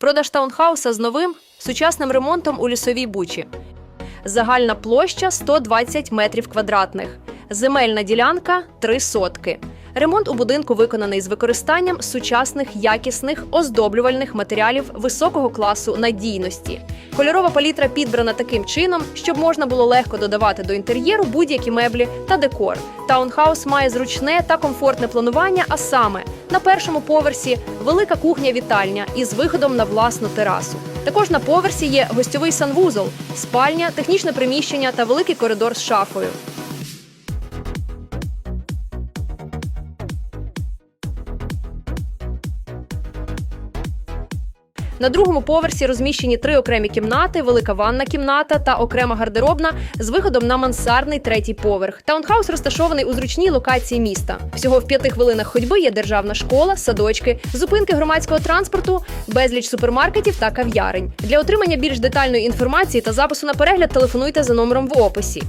Продаж таунхауса з новим сучасним ремонтом у лісовій бучі. Загальна площа 120 метрів квадратних. Земельна ділянка 3 сотки. Ремонт у будинку виконаний з використанням сучасних якісних оздоблювальних матеріалів високого класу надійності. Кольорова палітра підбрана таким чином, щоб можна було легко додавати до інтер'єру будь-які меблі та декор. Таунхаус має зручне та комфортне планування, а саме на першому поверсі велика кухня-вітальня із виходом на власну терасу. Також на поверсі є гостьовий санвузол, спальня, технічне приміщення та великий коридор з шафою. На другому поверсі розміщені три окремі кімнати, велика ванна кімната та окрема гардеробна з виходом на мансардний третій поверх. Таунхаус розташований у зручній локації міста. Всього в п'яти хвилинах ходьби є державна школа, садочки, зупинки громадського транспорту, безліч супермаркетів та кав'ярень. Для отримання більш детальної інформації та запису на перегляд телефонуйте за номером в описі.